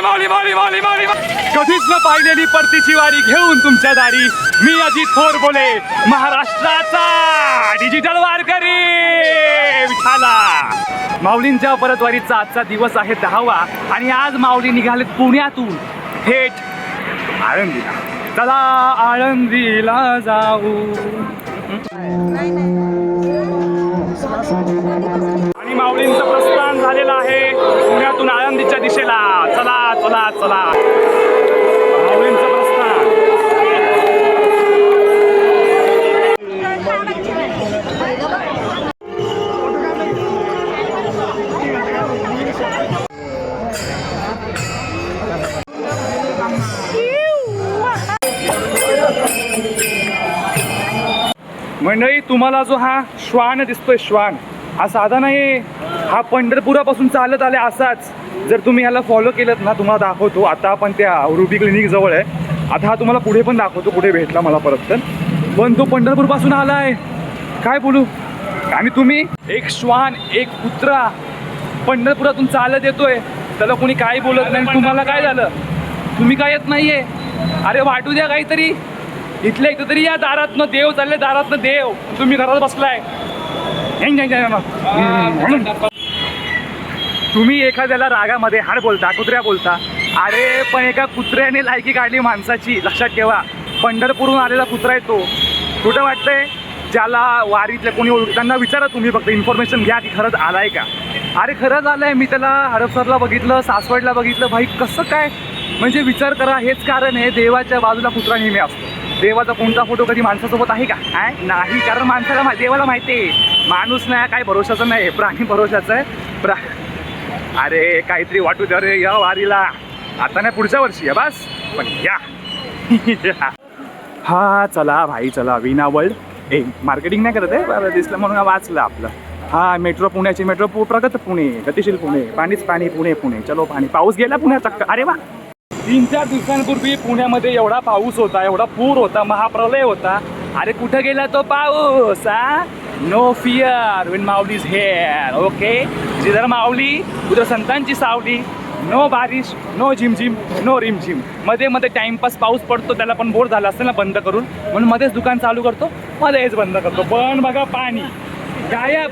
माऊली माऊली माऊली माऊली माऊली कधीच न पाहिलेली परतीची वारी घेऊन तुमच्या दारी. मी अजित थोर बोले. महाराष्ट्राचा डिजिटल वारकरी विठाला माऊलींच्या परतवारीचा आजचा दिवस आहे दहावा आणि आज माऊली निघालेत पुण्यातून. थेट आळंदीला. चला आळंदीला जाऊ. माऊलींचं प्रस्थान झालेलं आहे. पुण्यातून आळंदीच्या दिशेला. चला चला चला. माऊलींचं प्रस्थान. मंडळी तुम्हाला जो हा श्वान दिसतोय श्वान हा साधा नाही. हा पंढरपुरापासून चालत आले असाच. जर तुम्ही ह्याला फॉलो केलं ना तुम्हाला दाखवतो. आता आपण त्या रुबी क्लिनिक जवळ आहे. आता हा तुम्हाला पुढे पण दाखवतो कुठे भेटला मला परत तर. पण तो पंढरपूरपासून आला आहे काय बोलू? आणि तुम्ही? एक श्वान एक कुत्रा पंढरपुरातून चालत येतोय. त्याला कोणी काय बोलत नाही. तुम्हाला काय झालं? तुम्ही काय येत नाहीये? अरे वाटू द्या काहीतरी. इथल्या इथं तरी या दारातनं देव चालले दारातनं देव. तुम्ही घरात बसलाय. तुम्ही एखाद्याला रागामध्ये हाड बोलता कुत्र्या बोलता अरे पण एका कुत्र्याने लायकी काढली माणसाची लक्षात ठेवा. पंढरपूरहून आलेला कुत्रा आहे तो. कुठं वाटतंय? ज्याला वारीतल्या कोणी त्यांना विचारा तुम्ही फक्त इन्फॉर्मेशन घ्या की खरंच आलाय का. अरे खरंच आलंय. मी त्याला हडपसरला बघितलं सासवडला बघितलं. भाई कसं काय? म्हणजे विचार करा हेच कारण आहे देवाच्या बाजूला कुत्रा नेहमी असतो. देवाचा कोणता फोटो कधी माणसासोबत आहे का? काय नाही कारण माणसाला मा- देवाला माहिती आहे. माणूस नाही काय भरोशाचं नाही प्राणी भरोशाचं आहे. प्रा अरे काहीतरी वाटू द्या रे या वारीला. आता नाही पुढच्या वर्षी या बस. पण या. हा चला भाई चला विना वर्ल्ड ए मार्केटिंग नाही करत आहे बरं दिसलं म्हणून वाचलं आपलं. हा मेट्रो पुण्याची मेट्रो प्रगत पुणे गतिशील पुणे पाणीच पाणी पुणे पुणे. चलो पाणी. पाऊस गेला पुण्यात चक्क अरे वा! तीन चार दिवसांपूर्वी पुण्यामध्ये एवढा पाऊस होता एवढा पूर होता महाप्रलय होता. अरे कुठं गेला तो पाऊस no fear when Mauli's here okay जिधर माऊली उधर संतांची सावली. नो बारिश नो झिमझिम नो रिमझिम. मध्ये मध्ये टाइमपास पाऊस पडतो त्याला पण बोर झाला असेल ना बंद करून. म्हणून मध्येच दुकान चालू करतो मध्येच बंद करतो. पण बघा पाणी. गायब.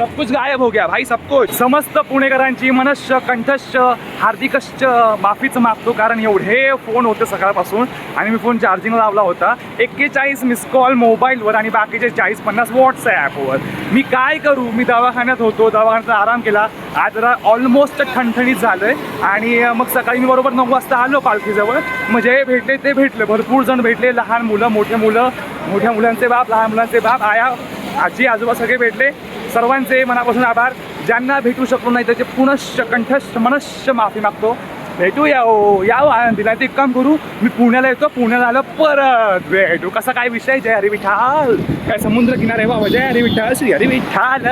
सब कुछ गायब हो गया भाई सब कुछ। समस्त पुणेकरांची मनश्च कंठश्च हार्दिकश्च माफीच मागतो कारण एवढे फोन होते सकाळपासून आणि मी फोन चार्जिंग लावला होता. एक्केचाळीस मिस कॉल मोबाईलवर आणि बाकीचे चाळीस पन्नास व्हॉट्सॲपवर मी काय करू? मी दवाखान्यात होतो दवाखान्यात आराम केला. आज जरा ऑलमोस्ट ठणठणीत झालंय आणि मग सकाळी मी बरोबर नऊ वाजता आलो पालखीजवळ. मग जे भेटले ते भेटले. भरपूर जण भेटले. लहान मुलं मोठे मुलं मोठ्या मुलांचे बाप लहान मुलांचे बाप. आया आजी आजोबा सगळे भेटले. सर्वांचे मनापासून आभार. ज्यांना भेटू शकलो नाही त्याचे पुनश्च कंठश्च मनश्च माफी मागतो. भेटू या ओ हो. या आनंदीला ते एक काम करू. मी पुण्याला येतो. पुण्याला आलं परत भेटू. कसा काय विषय? जय हरी विठाल काय समुद्र किनारे बाबा जय हरी विठाल श्री हरी विठाल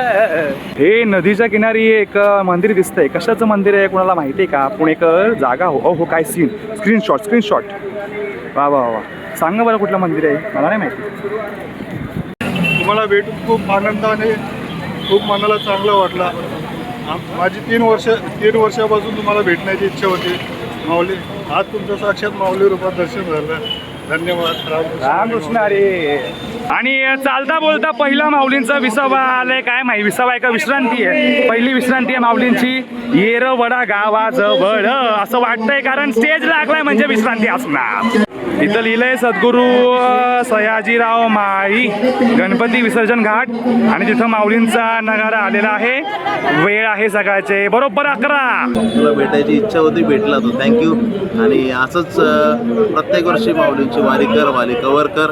हे नदीच्या किनारी एक मंदिर दिसतंय. कशाचं मंदिर आहे कोणाला माहिती आहे का? पुणेकर जागा हो. हो काय सीन स्क्रीनशॉट स्क्रीनशॉट वा वा वा सांगा बरं कुठलं मंदिर आहे? मला नाही माहिती. तुम्हाला भेटून खूप आनंदाने खूप मनाला चांगलं वाटलं. माझी तीन वर्ष तीन वर्षापासून तुम्हाला भेटण्याची इच्छा होती. माऊली आज तुमचं साक्षात माऊली रूपात दर्शन झालं. धन्यवाद. रामकृष्ण अरे आणि चालता बोलता पहिला माऊलींचा विसावा आलाय. काय माहिती विसावा आहे का विश्रांती आहे? पहिली विश्रांती आहे माऊलींची. येर वडा गावाजवळ. असं वाटतंय कारण स्टेज लागलाय म्हणजे विश्रांती असणार. इथं लिहिलंय सद्गुरू सयाजीराव माळी गणपती विसर्जन घाट. आणि तिथं माऊलींचा नगारा आलेला आहे. वेळ आहे सकाळचे. बरोबर अकरा. तुला भेटायची इच्छा होती भेटला तू. थँक्यू आणि असंच प्रत्येक वर्षी माऊलींची वारी कर वारी कवर कर.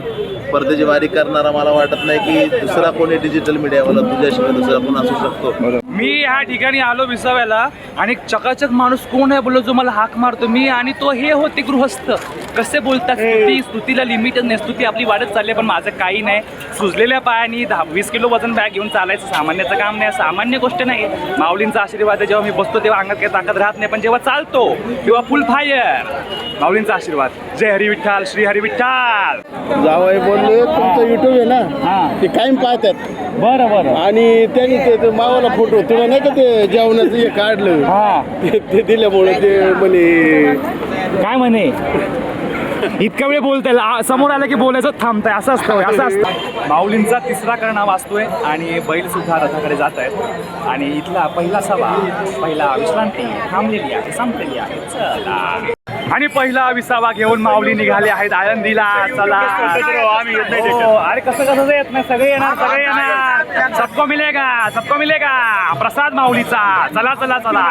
परदेची वारी करणारा मला वाटत नाही की दुसरा कोणी डिजिटल मीडियावाला तुझ्याशिवाय दुसरा कोण असू शकतो? मी ह्या ठिकाणी आलो विसाव्याला आणि चकाचक माणूस कोण आहे बोललो जो मला हाक मारतो. मी आणि तो हे होते गृहस्थ. कसे बोलतात स्तुती स्तुतीला लिमिटच नाही. स्तुती आपली वाढत चालली आहे, पण माझं काही नाही. सुजलेल्या पायानी दहा वीस किलो वजन बॅग घेऊन चालायचं सामान्याचं काम नाही सामान्य गोष्ट नाही. माऊलींचा आशीर्वाद आहे जेव्हा मी बसतो तेव्हा अंगात काही ताकद राहत नाही पण जेव्हा चालतो तेव्हा फुल फायर माऊलींचा आशीर्वाद. जय हरी विठ्ठल श्री हरी विठ्ठल. जावई बोलले तुमचं युट्यूब आहे ना? हां. ते कायम पाहतात. बरं बरं. आणि त्यांनी ते ते मावाला फोटो तुला नाही का ते जेवणाचं हे काढलं? हां. ते ते दिल्यामुळे ते म्हणे काय म्हणे? इतका वेळ बोलताय. समोर आलं की बोलायचं थांबताय. असं असतं होय, असं असतं. माऊलींचा तिसरा करणा वाचतोय आणि बैल सुद्धा रथाकडे जात आहेत. आणि इथला पहिला सभा पहिला विश्रांती थांबलेली आहे संपलेली आहे. चला. आणि पहिला विसावा घेऊन माऊली निघाले आहेत. आळंदीला. चला. हो, अरे कसं कसं येत नाही? सगळे येणार सगळे येणार. सबको मिलेगा सबको मिलेगा। प्रसाद माऊलीचा। चला चला चला।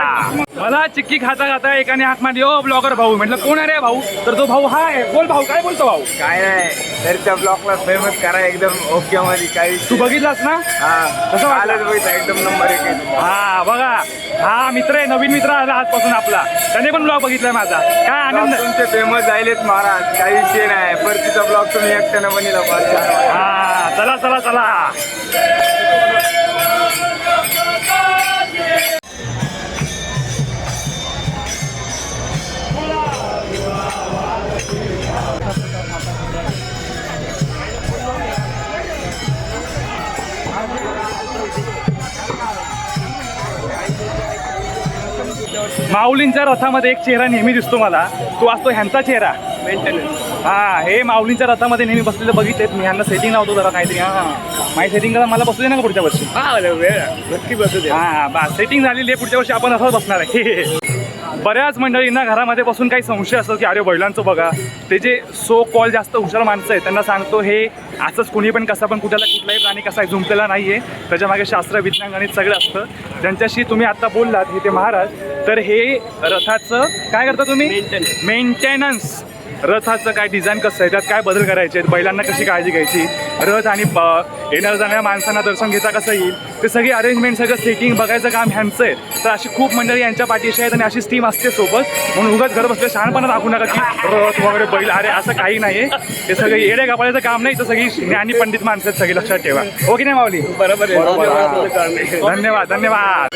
मला चिक्की खाता खाता एकाने हाक मारली ओ ब्लॉगर भाऊ. म्हटलं कोण आहे रे भाऊ? तर तो भाऊ हा आहे. बोल भाऊ काय बोलतो भाऊ? काय नाही. तर त्या ब्लॉकला फेमस करा एकदम ओके मध्ये काही तू बघितलास ना? हा. कसं वाटलं? बघितलं, एकदम नंबर एक आहे. हा बघा. हा मित्र आहे नवीन मित्र आला आजपासून आपला. त्याने पण ब्लॉग बघितलाय माझा. काय आनंद. Vlog तुमचे फेमस झालेत महाराज. काही विषय नाही. परतीचा ब्लॉग तुम्ही एकट्यानं बनिला फार छान वाटलं. हा चला चला चला. माऊलींच्या रथामध्ये एक चेहरा नेहमी दिसतो मला. तो असतो ह्यांचा चेहरा. हा हे माऊलींच्या रथामध्ये नेहमी बसलेलं बघितलेत मी ह्यांना सेटिंग लावतो जरा काहीतरी हा. माझी सेटिंग करा मला बसू दे ना पुढच्या वर्षी. नक्की बसू दे. हा बा सेटिंग झालेली आहे पुढच्या वर्षी आपण असंच बसणार आहे. बऱ्याच मंडळींना घरामध्ये बसून काही संशय असतो की अरे बैलांचं बघा. ते जे सो कॉल जास्त हुशार माणसं आहेत त्यांना सांगतो हे असंच कुणी पण कसा पण कुठला कुठलाही प्राणी कसा आहे झुंपलेला नाही आहे त्याच्यामागे शास्त्र विज्ञान गणित सगळं असतं. ज्यांच्याशी तुम्ही आता बोललात हे ते महाराज तर हे रथाचं काय करता तुम्ही? मेंटेनन्स रथाचं काय डिझाईन कसं आहे? त्यात काय बदल करायचे आहेत? बैलांना कशी काळजी घ्यायची? रथ आणि येणाऱ्या जाणाऱ्या माणसांना दर्शन घेता कसं येईल? ते सगळी अरेंजमेंट सगळं सेटिंग बघायचं काम ह्यांचं आहे. तर अशी खूप मंडळी यांच्या पाठीशी आहेत आणि अशीच टीम असते सोबत. म्हणून उगाच घर बसले शहाणपणा दाखवू नका की रथ वगैरे बैल अरे असं काही नाही आहे ते सगळे येडे गापाळाचं काम नाही. तर सगळी ज्ञानी पंडित माणसं आहेत सगळी लक्षात ठेवा. हो की नाही माऊली? बरोबर हा. धन्यवाद धन्यवाद.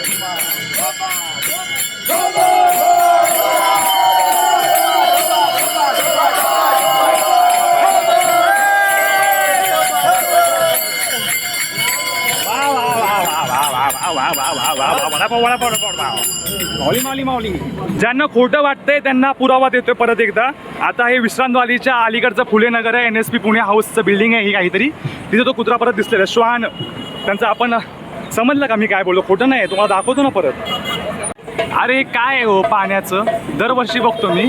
माऊली माऊली माऊली ज्यांना खोटं वाटतंय त्यांना पुरावा देतोय परत एकदा. आता हे विश्रांतवालीच्या अलीकडचं फुले नगर आहे एन एस पी पुणे हाऊसचं बिल्डिंग आहे ही काहीतरी. तिथे तो कुत्रा परत दिसलेला आहे, श्वान त्यांचं आपण समजलं का मी काय बोललो? खोटं नाही तुम्हाला दाखवतो ना परत. अरे काय आहे हो पाण्याचं? दरवर्षी बघतो मी.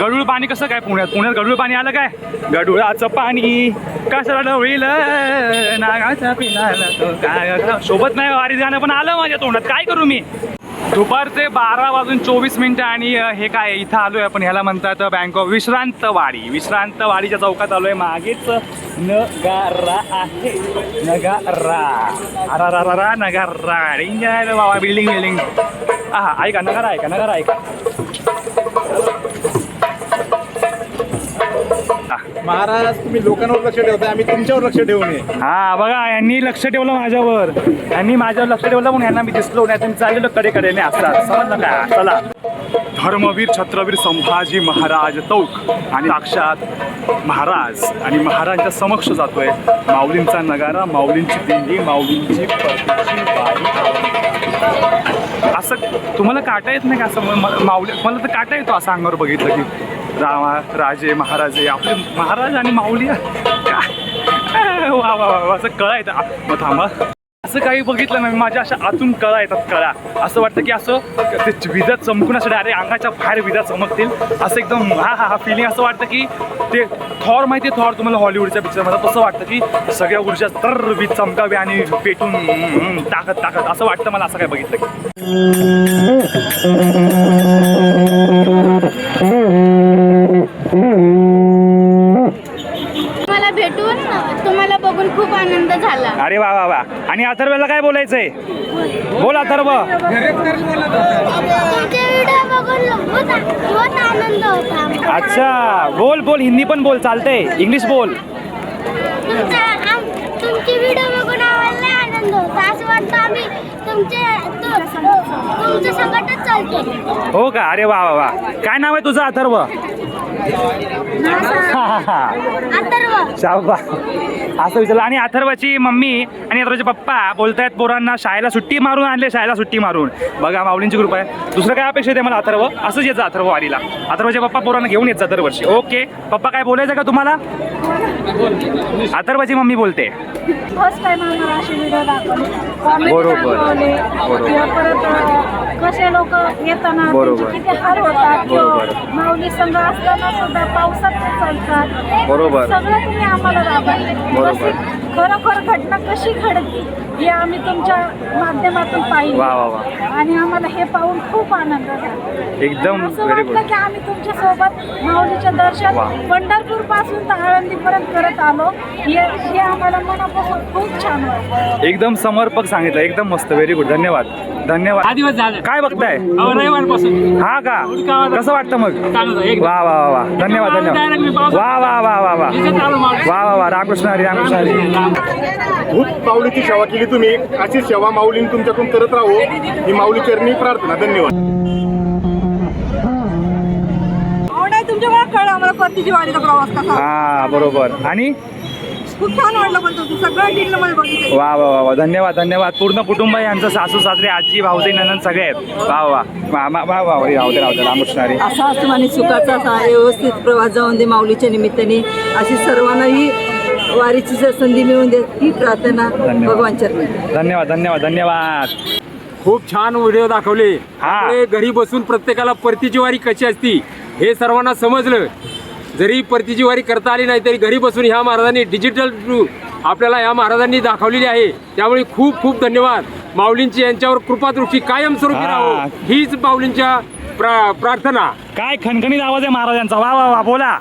गडूळ पाणी कसं काय पुण्यात? पुण्यात गडूळ पाणी आलं काय? गडुळाचं पाणी कसं डवळील नागाचा पिलाला सोबत नाही हो, वारी गाणं पण आलं माझ्या तोंडात. काय करू मी? दुपारचे बारा वाजून चोवीस मिनिटं आणि हे काय इथं आलो आहे आपण ह्याला म्हणतात बँक ऑफ विश्रांत वाडी विश्रांत वाडीच्या चौकात मागेच नगारा आहे. नगारा. अरा रा नगारा. आहे बाबा बिल्डिंग बिल्डिंग हा ऐका नगारा ऐका नगारा ऐका. महाराज तुम्ही लोकांवर लक्ष ठेवताय आम्ही तुमच्यावर लक्ष ठेवू नये हा बघा यांनी लक्ष ठेवलं माझ्यावर. यांनी माझ्यावर लक्ष ठेवलं म्हणून यांना मी दिसलो नाही. मी चाललेलो कडे कडेने असतात समजलं का? चला. धर्मवीर छत्रवीर संभाजी महाराज तौक आणि साक्षात महाराज आणि महाराजांच्या समक्ष जातोय. माऊलींचा नगारा माऊलींची दिंडी माऊलींची. असं तुम्हाला काटा येत नाही का? असं माऊली मला तर काटा येतो असं अंगावर बघितलं की. रामा राजे महाराजे आपले महाराज आणि माऊली. वा वा वा असं कळा येतं. मग थांबा. असं काही बघितलं नाही माझ्या अशा आतून कळा येतात कळा. असं वाटतं की असं ते विजा चमकून असं डायरेक्ट अंगाच्या बाहेर विजा चमकतील. असं एकदम हा हा हा फिलिंग असं वाटतं की ते थॉर माहिती आहे थॉर तुम्हाला हॉलिवूडच्या पिक्चरमध्ये तसं वाटतं की सगळ्या ऊर्जा तर वीज चमकावी आणि पेटून ताकद टाकत टाकत असं वाटतं मला असं काय बघितलं की. अरे वा वा वा. आणि अथर्वला काय बोलायचंय? बोल अथर्व. अच्छा बोल बोल. हिंदी पण बोल चालतंय. इंग्लिश बोल. तुमचा व्हिडिओ बघून आनंद होता. असं वाटतं आम्ही तुमचे तु- तुमच्या संकटात चालतो. हो का? अरे वा वा वा. काय नाव आहे तुझं अथर्व. अथर्व. शाबा असं विचारलं. आणि अथर्वाची मम्मी आणि अथर्वाचे पप्पा बोलतायत पोरांना शाळेला सुट्टी मारून आणले शाळेला सुट्टी मारून. बघा माऊलींची कृपा आहे. दुसरं काय अपेक्षा आहे मला अथर्व? असंच यायचं अथर्व वारीला. अथर्वाचे पप्पा पोरांना घेऊन यायचं दरवर्षी. ओके. पप्पा काय बोलायचं का तुम्हाला? अथर्वाची मम्मी बोलते. फर्स्ट टाइम आम्हाला अशी व्हिडिओ दाखवली कॉमेडी बरोबर. दाखवले बरोबर. किंवा परत अं, कसे लोक येताना बरोबर. त्यांचे किती हाल होतात बरोबर. माऊली संघ असताना सुद्धा पावसात ते चालतात बरोबर. सगळं तुम्ही आम्हाला बरोबर. खरोखर घटना कशी घडते हे आम्ही तुमच्या माध्यमातून पाहिली वा, वा, वा. आणि आम्हाला हे पाहून खूप आनंद झाला एकदम असं व्हेरी वाटलं गुड की आम्ही तुमच्यासोबत माऊलीचं दर्शन. पंढरपूरपासून तर आळंदीपर्यंत करत आलो हे हे आम्हाला मनापासून खूप छान वाटलं एकदम समर्पक सांगितलं. एकदम मस्त. व्हेरी गुड धन्यवाद. धन्यवाद. झाला. काय बघताय? हा का? कसं वाटतं मग? वा वा वा वा. धन्यवाद धन्यवाद. वा वा वा वा वा. वा वा वा. रामकृष्ण हरी रामकृष्ण हरी. भूत माऊलीची सेवा केली तुम्ही. अशी सेवा माऊलीने तुमच्याकडून करत राहो. ही माऊली चरणी प्रार्थना. धन्यवाद. हो तुमच्या कळलं आम्हाला परतीची वारीचा प्रवास कसा. हा बरोबर. आणि? खूप छान वाटलं पण तुमचं. सगळं डिटेल मध्ये बघितलं. वा वा वा वा. धन्यवाद धन्यवाद. पूर्ण कुटुंब यांचं सासू सासरे आजी भाऊजे नंदन सगळे आहेत. वा वा वा. वा वा वा वा राहू दे राहू दे रामकृष्ण हरी असा असतो आणि सुखाचा असा व्यवस्थित प्रवास जाऊन दे माऊलीच्या निमित्ताने. अशी सर्वांनाही वारीची जर संधी मिळून दे ही प्रार्थना धन्यवाद. भगवान चरणी धन्यवाद धन्यवाद धन्यवाद. खूप छान व्हिडिओ दाखवले. हा. त्यामुळे घरी बसून प्रत्येकाला परतीची वारी कशी असती हे सर्वांना समजलं. जरी परतीची वारी करता आली नाही तरी घरी बसून ह्या महाराजांनी डिजिटल थ्रू आपल्याला ह्या महाराजांनी दाखवलेली आहे. त्यामुळे खूप खूप धन्यवाद. माऊलींची यांच्यावर कृपादृष्टी कायमस्वरूपी. राहो. हीच माऊलींच्या प्रा- प्रार्थना. काय खणखणीत आवाज आहे महाराजांचा. वा वा वा बोला.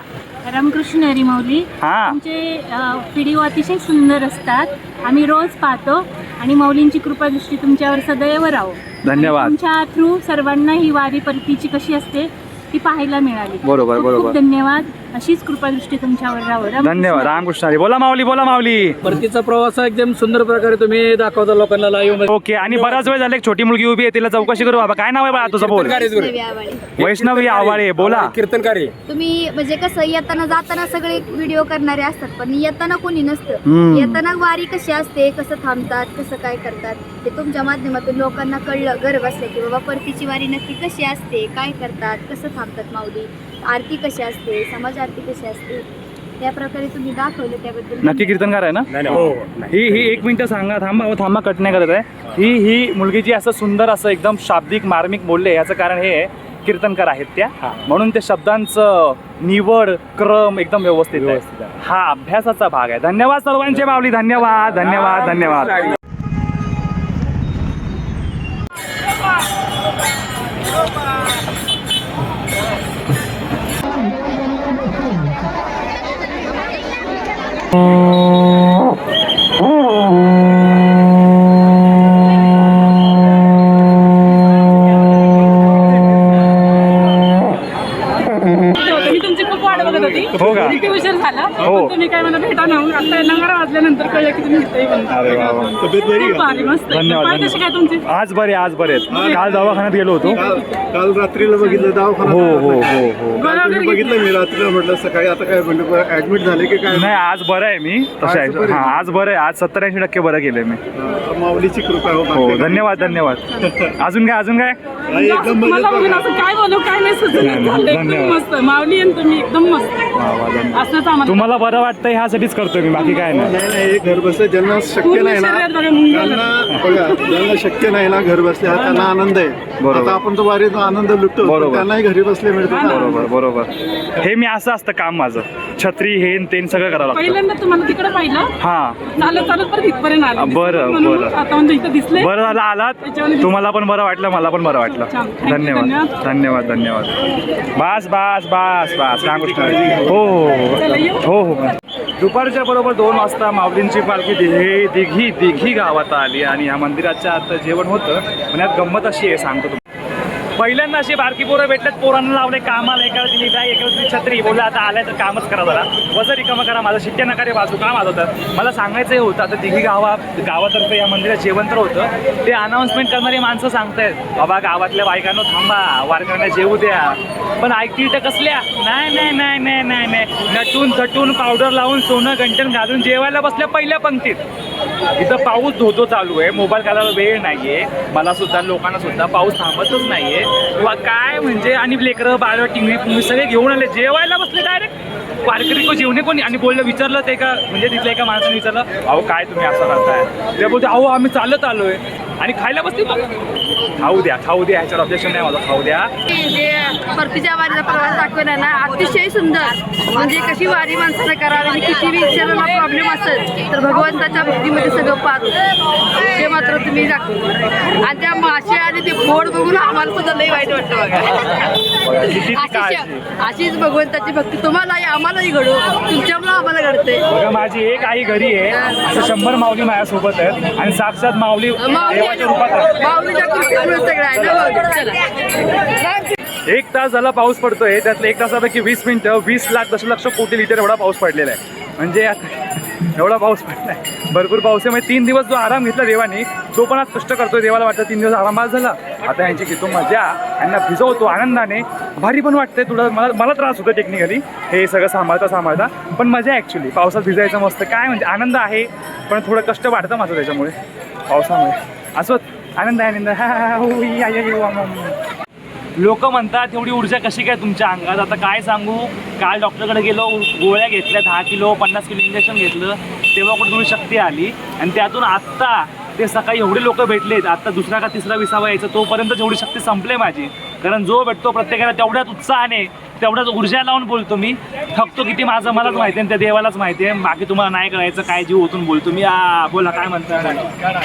रामकृष्ण हरी माऊली. हा. तुमचे व्हिडिओ अतिशय सुंदर असतात. आम्ही रोज पाहतो आणि माऊलींची कृपादृष्टी तुमच्यावर सदैव राहो. धन्यवाद. आणि तुमच्या थ्रू सर्वांना ही वारी परतीची कशी असते? ती पाहायला मिळाली बरोबर, खूप बरोबर. धन्यवाद अशीच कृपादृष्टी तुमच्यावर राहो रामकृष्ण. धन्यवाद. रामकृष्ण हरी. बोला माऊली बोला माऊली. परतीचा प्रवास एकदम सुंदर प्रकारे तुम्ही दाखवता लोकांना लाईव्ह ओके आणि बराच वेळ झाला एक छोटी मुलगी उभी आहे तिला चौकशी करू बाबा. काय नाव आहे बाळा तुझं बोल? वैष्णवी आवाळे. बोला. कीर्तनकारी. तुम्ही म्हणजे कसं येताना जाताना सगळे व्हिडिओ करणारे असतात पण येताना कोणी नसतं. हम्म. येताना वारी कशी असते कसं थांबतात कसं काय करतात ते तुमच्या माध्यमातून लोकांना कळलं गर्व असलं की बाबा परतीची वारी नक्की कशी असते काय करतात कसं थांबतात माऊली? आरती कशी असते समाज आरती कशी असते त्या प्रकारे तुम्ही दाखवलं त्याबद्दल. नक्की कीर्तनकार आहे ना? हो. ही. ही एक मिनिटं सांगा थांबा हो, थांबा कट नाही करत आहे. ही ही मुलगी जी असं सुंदर असं एकदम शाब्दिक मार्मिक बोलले याचं कारण हे आहे, कीर्तनकार आहेत त्या. म्हणून त्या शब्दांचं निवड क्रम एकदम व्यवस्थित आहे. हा अभ्यासाचा भाग आहे. धन्यवाद सर्वांचे माऊली धन्यवाद धन्यवाद धन्यवाद. हो का? उशीर झाला हो. तुम्ही काय मला भेटा नाही आता नंबर वाजल्यानंतर कळलं की तुम्ही इथेही बंद. अरे वा वा. तब्येत बरी खूप का? भारी मस्त. धन्यवाद पाय कशी काय धन्यवाद. तुमची? आज बरे आज बरे आहेत. काल दवाखान्यात गेलो होतो. काल काल रात्रीला बघितलं दवाखाना हो हो हो हो. काल तुम्ही बघितलं मी रात्रीला म्हटलं सकाळी आता काय म्हणलं ऍडमिट झाले की काय? नाही आज बरं आहे मी. तसं आज बरं आहे. आहे. हा आज बरं आहे. आज सत्तर ऐंशी टक्के बरं केलंय मी. अं, माऊलीची कृपा हो हो धन्यवाद धन्यवाद. अजून काय अजून काय? काय. एकदम मजेत मला बघून बघा. असं काय बोलू काय नाही. एकदम धन्यवाद. मस्त. माऊली आणि तुम्ही एकदम मस्त. तुम्हाला बरं वाटतं ह्यासाठीच करतोय मी बाकी काय नाही. नाही नाही हे घर बसल्या ज्यांना शक्य नाही ना बघा मुंग्या त्यांना बघा ज्यांना शक्य नाही ना घर बसल्या हा त्यांना आनंद आहे. बरोबर. आता आपण तो वारीचा आनंद लुटतो बरोबर. त्यांनाही घरी बसले मिळतो ना. बरोबर बरोबर. हे मी असं असतं काम माझं. छत्री हे न तेन सगळं करावं लागतं. पहिल्यांदा तुम्हाला तिकडे पाहिलं? हा. चालत चालत परत इथपर्यंत आलं बरं, म्हणून बरं. आता म्हणजे इथं दिसले. बरं झालं आलात? त्याच्यामध्ये- तुम्हाला पण बरं वाटलं मला पण बरं वाटलं. छान. Thank you, धन्यवाद. धन्यवाद. धन्यवाद धन्यवाद. बास बास बास बास. रामकृष्ण. हो चला, येऊ? हो हो. हो दुपारच्या बरोबर दोन वाजता माऊलींची पालखी दिघी दिघी दिघी गावात आली आणि या मंदिराच्या आत जेवण होतं. पण यात गंमत अशी आहे सांगतो पहिल्यांदा अशी बारकी पोरं भेटल्यात पोरांना लावले कामाला एकाला दिली बॅग एकाला दिली छत्री बोलला आता आलाय तर कामच करा जरा. वजन रिकामा करा माझं शिट्ट्या नकारे बाजू काम आलं होतं मला सांगायचं हे होतं आता तिघी गावा गावातर्फे या मंदिरात जेवण तर होतं. ते अनाऊन्समेंट करणारी माणसं सांगतायत बाबा गावातल्या बायकांना थांबा वारकऱ्यांना जेवू द्या. पण ऐकतील तर कसल्या? नाही नाही नाही नाही नाही नाही. नटून थटून पावडर लावून सोनं गंटण घालून जेवायला बसल्या पहिल्या पंक्तीत. इथं पाऊस धोतो चालू आहे. मोबाईल काढायला वेळ नाहीये. मला सुद्धा लोकांना सुद्धा पाऊस थांबतच नाहीये. आहे काय म्हणजे आणि लेकरं बाळ टी व्ही सगळे घेऊन आले. जेवायला बसले डायरेक्ट वारकरी को जेवणे कोणी? आणि बोललं विचारलं ते का म्हणजे तिथल्या एका माणसाने विचारलं अहो काय तुम्ही असं करताय ते बोलतो अहो आम्ही चालत आलोय. आणि खायला मग? खाऊ द्या खाऊ द्या ह्याच्यावर ऑब्जेक्शन नाही माझं. खाऊ द्या. जे परतीच्या वारीचा प्रवास दाखवला ना अतिशय सुंदर. म्हणजे कशी वारी माणसानं करावी आणि किती शरीराला प्रॉब्लेम असेल तर भगवंताच्या भक्तीमध्ये सगळं पार होतं. ते मात्र तुम्ही दाखवलं आणि त्या माश्या आणि ते फोड बघून आम्हाला सुद्धा लई वाईट वाटतं बघा. अशीच भगवंताची भक्ती तुम्हालाही आम्हालाही घडू. तुमच्यामुळे आम्हाला घडते माझी एक आई घरी आहे. शंभर माऊली माझ्यासोबत आहेत. आणि साक्षात माऊली एक तास झाला पाऊस पडतोय. त्यातलं एक तासापैकी वीस मिनिटं. वीस लाख दशलक्ष कोटी लिटर एवढा पाऊस पडलेला आहे. म्हणजे एवढा पाऊस पडलाय. भरपूर पाऊस आहे. म्हणजे तीन दिवस जो आराम घेतला देवानी तो पण आज कष्ट करतोय देवाला वाटतं. तीन दिवस आराम आज झाला. आता यांची घेतो मजा. यांना भिजवतो आनंदाने. भारी पण वाटतंय. तुला मला मला त्रास होतो टेक्निकली हे सगळं सांभाळता सांभाळता. पण मजा ॲक्च्युली पावसात भिजायचं मस्त. काय म्हणजे आनंद आहे. पण थोडं कष्ट वाढतं माझं त्याच्यामुळे. पावसामुळे. असं आनंद आहे आनंद. हा, हो, लोक म्हणतात एवढी ऊर्जा कशी काय तुमच्या अंगात? आता काय सांगू? काल डॉक्टरकडे गेलो गोळ्या घेतल्या दहा किलो पन्नास किलो इंजेक्शन घेतलं तेव्हा कुठे थोडी शक्ती आली. आणि त्यातून आत्ता ते सकाळी एवढे लोक भेटलेत आता दुसरा का तिसरा विसावा यायचा तोपर्यंत जेवढी शक्ती संपले माझी. कारण जो भेटतो प्रत्येकाला तेवढ्याच उत्साहाने तेवढ्याच ऊर्जा लावून बोलतो मी. थकतो किती माझं मलाच माहिती आहे त्या देवालाच माहिती आहे. बाकी तुम्हाला नाही करायचं काय जीव ओतून बोलतो मी. आ बोला काय म्हणता?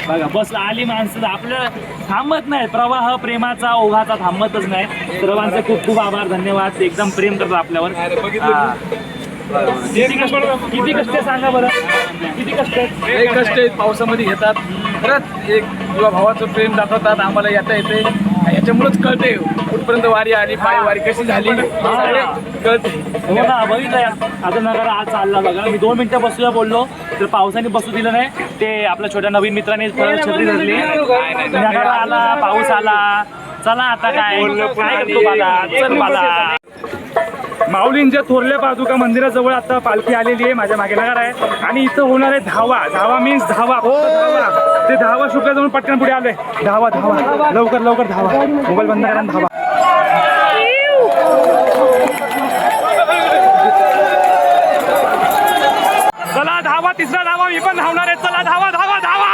बघा बस आली माणसं आपलं थांबत नाही. प्रवाह प्रेमाचा ओघाचा थांबतच नाही. सर्वांचे खूप खूप आभार धन्यवाद. एकदम प्रेम करतात आपल्यावर. हा. किती कष्ट किती कष्ट आहे सांगा बरं. किती कष्ट कष्ट पावसामध्ये घेतात खरंच एक किंवा भावाचं प्रेम दाखवतात आम्हाला येता येते याच्यामुळेच कळते कुठपर्यंत वारी आली पाय वारी कशी झाली. हे सगळे कळते हो ना बघितलं आता नगर आज चालला बघा. मी दोन मिनिटं बसूया बोललो. तर पावसाने बसू दिलं नाही. ते आपल्या छोट्या नवीन मित्राने परत छत्री धरली. नगर आला पाऊस आला. चला आता काय? काय करतो बाला चल बाला माऊलींच्या थोरल्या पादुका मंदिराजवळ आता पालखी आलेली आहे माझ्या मागे नगर आहे. आणि इथं होणार आहे धावा. धावा मीन्स धावा. धावा. ते धावा शुक्र जाऊन पटकन पुढे आले धावा धावा. लवकर लवकर धावा. मोबाईल बंद करा धावा. चला धावा तिसरा धावा मी पण धावणार आहे. चला धावा धावा धावा.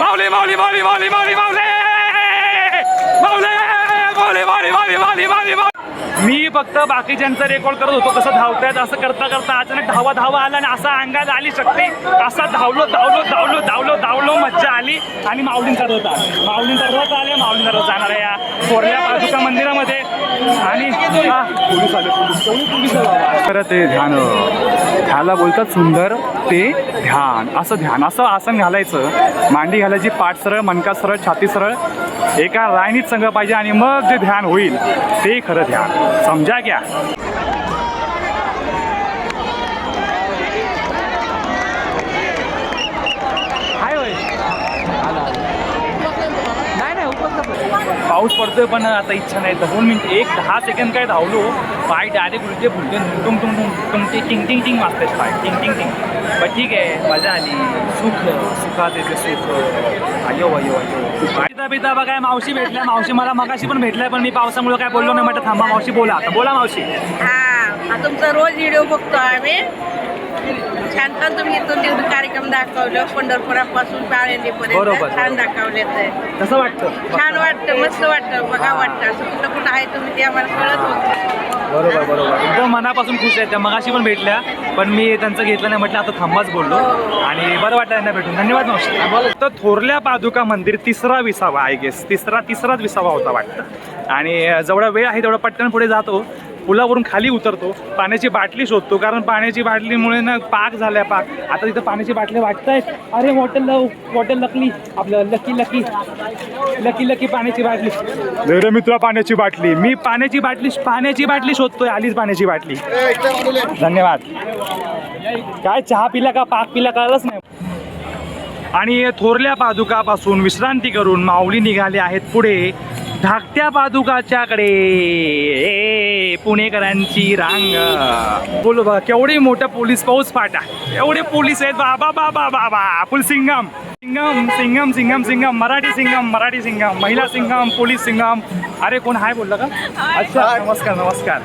माऊली मावली मावली मावली मावली माऊले. माऊले मावली मावली मावली मावली मावली मी फक्त बाकीच्यांचा रेकॉर्ड करत होतो कसं धावतायत असं करता करता अचानक धावा धावा आला आणि असा अंगात आली शक्ती. असा धावलो धावलो धावलो धावलो धावलो मज्जा आली. आणि माऊलींचा रथ आला. माऊलींचा रथ आले माऊलींचा रथ जाणार आहे या कोरल्या पादुका मंदिरामध्ये. आणि पोलीस आले पोलीस तर ते ध्यान ह्याला बोलतात सुंदर ते ध्यान. असं ध्यान असं आसन घालायचं. मांडी घालायची पाठ सरळ मनका सरळ छाती सरळ. एका रायनीत संघ पाहिजे आणि मग जे ध्यान होईल ते खरं ध्यान. समजा घ्या. पाऊस पडतोय पण आता इच्छा नाही. दोन मिनिट एक दहा सेकंड काय धावलो पाय डायरेक्ट उलटे फुलते टुंग टुंग टुंग टुंग ते टिंग टिंग टिंग मागतात पाय. टिंग टिंग टिंग. पण ठीक आहे. मजा आली. सुख सुखात येते सुख. अयो अयो अयो पिता पिता बघा मावशी भेटल्या. मावशी मला मगाशी पण भेटल्या पण मी पावसामुळे काय बोललो नाही. म्हटलं थांबा मावशी बोला. आता बोला मावशी. हा तुमचा रोज व्हिडिओ बघतो आम्ही. छान तुम्ही तिथून कार्यक्रम दाखवलं पंढरपुरापासून बरोबर. पाळेंदीपर्यंत छान दाखवले ते. कसं वाटतं? छान वाटतं मस्त वाटतं बघा वाटतं. असं कुठं कुठं आहे तुम्ही ते आम्हाला कळत होतं. बरोबर बरोबर. एकदम मनापासून खुश आहेत त्या. मगाशी पण भेटल्या पण मी त्यांचं घेतलं नाही म्हटलं आता थांबाच बोललो आणि बरं वाटलं त्यांना भेटून. धन्यवाद मावशी. तर थोरल्या पादुका मंदिर तिसरा विसावा आय गेस तिसरा तिसराच विसावा होता वाटतं. आणि जेवढा वेळ आहे तेवढा पटकन पुढे जातो. पुलावरून खाली उतरतो पाण्याची बाटली शोधतो. कारण पाण्याची बाटलीमुळे ना पाक झालाय पाक. आता तिथं पाण्याची बाटली वाटतायत. अरे वॉटर वॉटर लकली आपलं लकी लकी लकी लकी पाण्याची बाटली. रे मित्रा पाण्याची बाटली. मी पाण्याची बाटली पाण्याची बाटली शोधतोय. आलीच पाण्याची बाटली. धन्यवाद. काय चहा पिला का पाक पिला कळलंच नाही. आणि थोरल्या पादुकापासून विश्रांती करून माऊली निघाले आहेत पुढे. धाकट्या पादुकाच्याकडे. ए, पुणेकरांची रांग. बोल बघा केवढे मोठा पोलीस पाऊस फाटा एवढे पोलीस आहेत बाबा बाबा बाबा फुल सिंगम. सिंगम सिंगम सिंगम सिंगम. मराठी सिंगम मराठी सिंगम. महिला सिंगम पोलीस सिंगम. अरे कोण हाय बोललं का? अच्छा नमस्कार नमस्कार.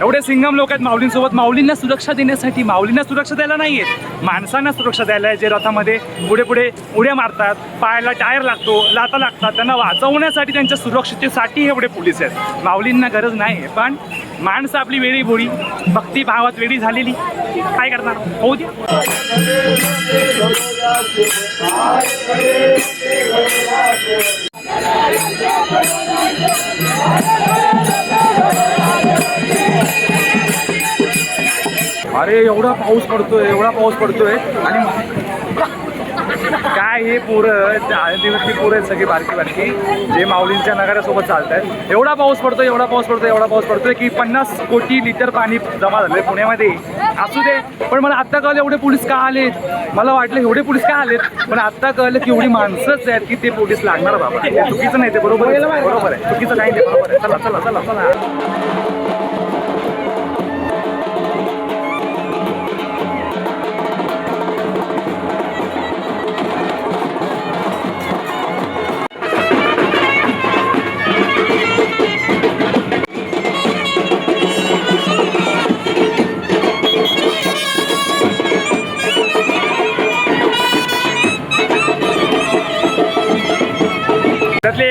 एवढे सिंगम लोक आहेत माऊलींसोबत. माऊलींना सुरक्षा देण्यासाठी माऊलींना सुरक्षा द्यायला नाही आहेत माणसांना सुरक्षा द्यायला आहे जे रथामध्ये पुढे पुढे उड्या मारतात पायाला टायर लागतो लाता लागतात त्यांना वाचवण्यासाठी त्यांच्या सुरक्षितेसाठी एवढे पोलीस आहेत. माऊलींना गरज नाही आहे पण माणसं आपली वेळी बोळी भक्तीभावात वेळी झालेली. काय करणार? होऊ दे. अरे एवढा पाऊस पडतोय एवढा पाऊस पडतोय. आणि काय हे पोरं आदिवासी पोरं आहेत सगळी बारकी बारकी. जे माऊलींच्या नगरासोबत चालत आहेत एवढा पाऊस पडतोय एवढा पाऊस पडतोय एवढा पाऊस पडतोय की पन्नास कोटी लिटर पाणी जमा झालंय पुण्यामध्ये. असू दे पण मला आत्ता कळलं एवढे पोलीस का आलेत? मला वाटलं एवढे पोलीस का आलेत? पण आत्ता कळलं की एवढी माणसंच आहेत की ते पोलीस लागणार बाबा. चुकीचं नाही ते बरोबर आहे बरोबर आहे. चुकीचं नाही ते बरोबर आहे. चला चला चला चला.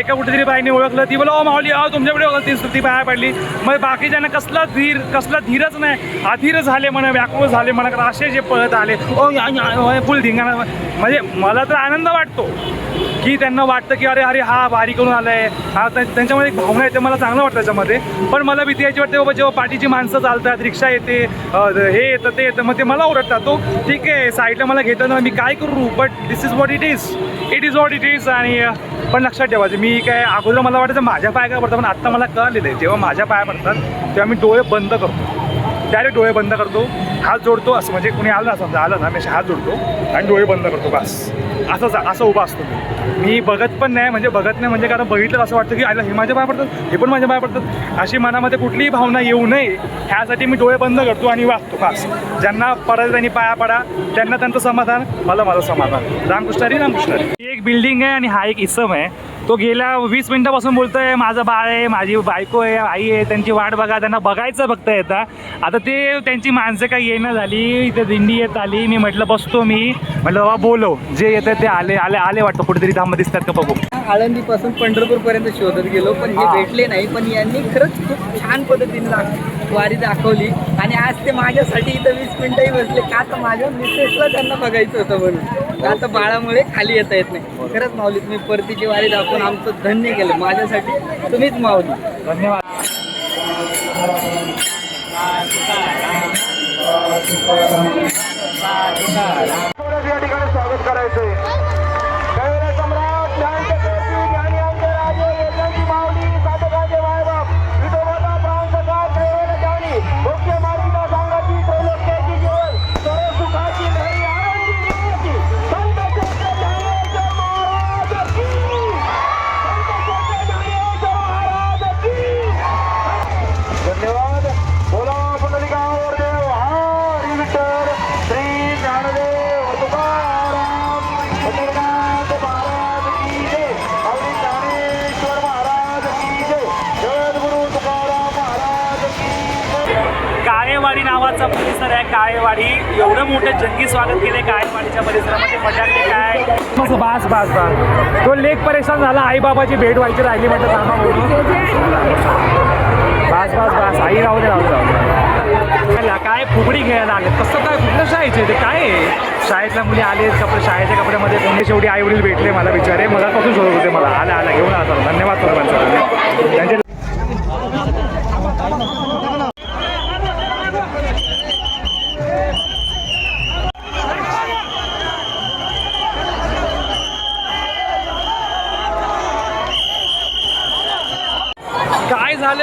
एका कुठेतरी बाईने ओळखलं. ती बोला ओ माऊली अहो तुमच्याकडे ओळखली ती बाया पडली. मग बाकीच्यांना कसला धीर कसला धीरच नाही. अधीर झाले म्हणा व्याकुळ झाले म्हणा कारण असे जे पळत आले ओ फुल धिंगाणा म्हणजे मला तर आनंद वाटतो. की त्यांना वाटतं की अरे अरे हा वारी करून आलाय. हा त्यांच्यामध्ये एक भावना येते. मला चांगलं वाटतं त्याच्यामध्ये. पण मला भीती यायची वाटते बाबा जेव्हा पाठीची माणसं चालतात रिक्षा येते हे येतं ते येतं मग ते मला ओरडतात. तो ठीक आहे साईडला मला घेताना मी काय करू? But this is what it is it is what it is आणि पण लक्षात ठेवायचं मी काय अगोदर मला वाटायचं माझ्या पाया काय पडतं पण आत्ता मला कळलेलं आहे. जेव्हा माझ्या पाया पडतात तेव्हा मी डोळे बंद करतो. डायरेक्ट डोळे बंद करतो हात जोडतो असं म्हणजे कुणी आलं ना समजा आलं ना मी असे हात जोडतो आणि डोळे बंद करतो बस. असं जा- असं उभा असतो मी. मी बघत पण नाही म्हणजे बघत नाही म्हणजे कारण बघितलं असं वाटतं की आयला हे माझ्या पाया पडतात हे पण माझ्या पाया पडतात. अशी मनामध्ये कुठलीही भावना येऊ नये. ह्यासाठी मी डोळे बंद करतो आणि वाचतो बस. ज्यांना पडायला त्यांनी पाया पडा त्यांना त्यांचं समाधान मला माझं समाधान. रामकृष्णारी रामकृष्णारी ही एक बिल्डिंग आहे आणि हा एक इसम आहे. तो गेल्या वीस मिनिटापासून बोलतोय माझं बाळ आहे माझी बायको आहे आई आहे त्यांची वाट बघा त्यांना बघायचं बघता येतं आता ते त्यांची माणसं काही येणं झाली इथे दिंडी येत आली मी म्हटलं बसतो मी. म्हटलं बाबा बोलो जे येतं ते आले आले आले वाटतं कुठेतरी धाम दिसतात का बघू. आळंदीपासून पंढरपूर पर्यंत शोधत गेलो पण हे. भेटले नाही पण यांनी खरंच खूप छान पद्धतीने वारी दाखवली. आणि आज ते माझ्यासाठी इथं वीस मिनिटंही बसले. का तर माझ्या मिसेसला त्यांना बघायचं होतं म्हणून. का तर बाळामुळे खाली येता येत नाही. खरंच माऊली तुम्ही परतीची वारी दाखवून आमचं धन्य केलं. माझ्यासाठी तुम्हीच माऊली. धन्यवाद. या ठिकाणी स्वागत करायचंय. काळेवाडी परिसर आहे काळेवाडी. एवढं मोठं जंगी स्वागत केले काळेवाडीच्या परिसरामध्ये. मजा काय? मस्त बास बास बास. तो लेख परेशान झाला. आई बाबाची भेट व्हायची राहिली म्हटलं थांबा म्हणून. बास बास बास. आई राहू दे राहू राहू काय फुगडी घ्यायला आले? कसं काय कुठलं शाळेचे? ते काय शाळेतल्या मुली आले कपडे शाळेच्या कपड्यामध्ये कोणी शेवटी आई वडील भेटले मला बिचारे. मला पासून शोधत होते मला. आल्या आल्या घेऊन आला. धन्यवाद सर्वांचा. त्यांचे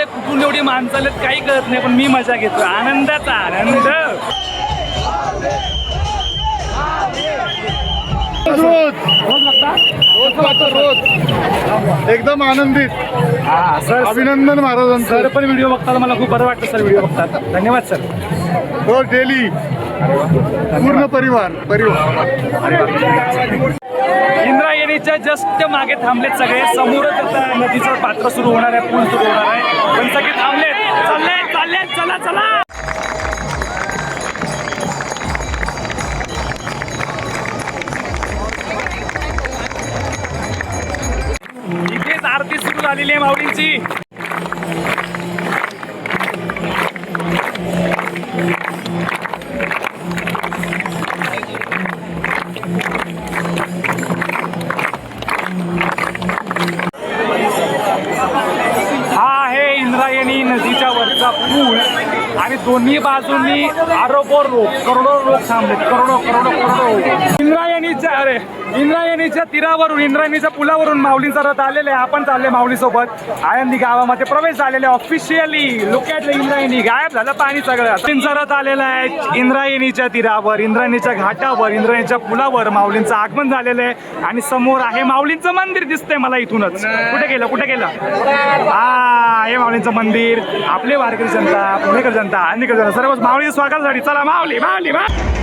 झालंय कुठून एवढी माणसं आलेत काही कळत नाही पण मी मजा घेतो आनंदाचा आनंद. रोज एकदम आनंदित. हा सर अभिनंदन महाराजांचं. सर पण व्हिडिओ बघताना मला खूप बरं वाटतं सर व्हिडिओ बघतात धन्यवाद सर. रोज डेली. पूर्ण परिवार परिवार. इंद्रायणीच्या जस्ट मागे थांबलेत सगळे. समोरच आता नदीचं पात्र सुरू होणार आहे पूल सुरू होणार आहे. पण सगळे थांबलेत. चालले चालले चला चला. इथेच आरती सुरू झालेली आहे माऊलींची. आरोपोर लोक करोडो लोक थांबलेत. करोडो करोडो करोडो. इंद्रायणीच्या अरे इंद्रायणीच्या तीरावरून इंद्रायणीच्या पुलावरून माऊलींचा रथ आलेले आपण चालले माऊलीसोबत. आळंदी गावामध्ये प्रवेश झालेले ऑफिशियली लुक इंद्रायणी. गायब झालं पाणी सगळं माऊलींचा आलेलं आहे इंद्रायणीच्या तीरावर इंद्रायणीच्या घाटावर इंद्रायणीच्या पुलावर माऊलींचं आगमन झालेलं आहे. आणि समोर आहे माऊलींचं मंदिर दिसतंय मला इथूनच. कुठे गेलं कुठे गेलं? हा हे माऊलींचं मंदिर. आपले वारकरी जनता पुणेकर जनता अन्यकर जनता सर्व माऊली स्वागतासाठी चला माऊली माऊली माऊली.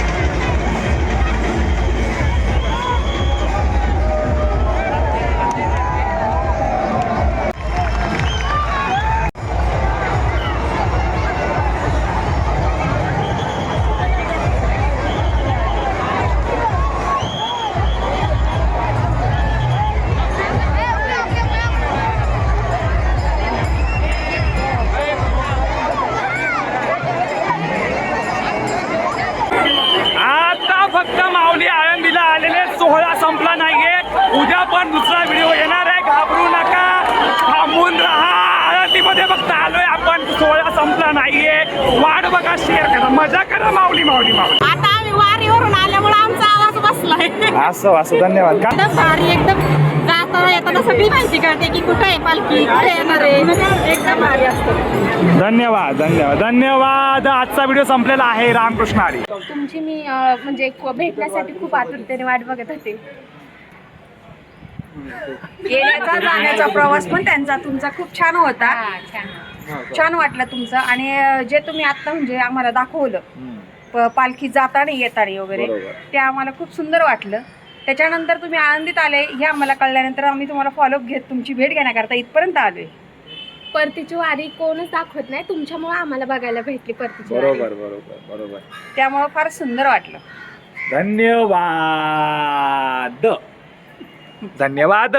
वाट बघा शेअर करा मजा करा माऊली माऊली माऊली. आता आम्ही वारीवरून आल्यामुळे आमचा आवाज बसलाय. असं असं. धन्यवाद. का? एकदम भारी एकदम जाताना येताना सगळी माहिती कळते की कुठं आहे पालखी कुठे येणार आहे. एकदम भारी असतं. धन्यवाद धन्यवाद. धन्यवाद. आजचा व्हिडिओ संपलेला आहे. रामकृष्ण हरी. तुमची मी म्हणजे क- भेटण्यासाठी खूप आतुरतेने वाट बघत होते. येण्याचा जाण्याचा प्रवास पण त्यांचा तुमचा खूप छान होता. छान वाटलं तुमचं. आणि जे तुम्ही आता म्हणजे आम्हाला दाखवलं प- पालखी जाताना येताना वगैरे ते आम्हाला खूप सुंदर वाटलं. त्याच्यानंतर तुम्ही आनंदित आले. हे आम्हाला कळल्यानंतर आम्ही तुम्हाला फॉलोअप घेत तुमची भेट घेण्याकरता इथपर्यंत आलोय. परतीची वारी कोणच दाखवत नाही. तुमच्यामुळे आम्हाला बघायला भेटली परतीची वारी. बरोबर बरोबर बरोबर. त्यामुळं फार सुंदर वाटलं. धन्यवाद. धन्यवाद.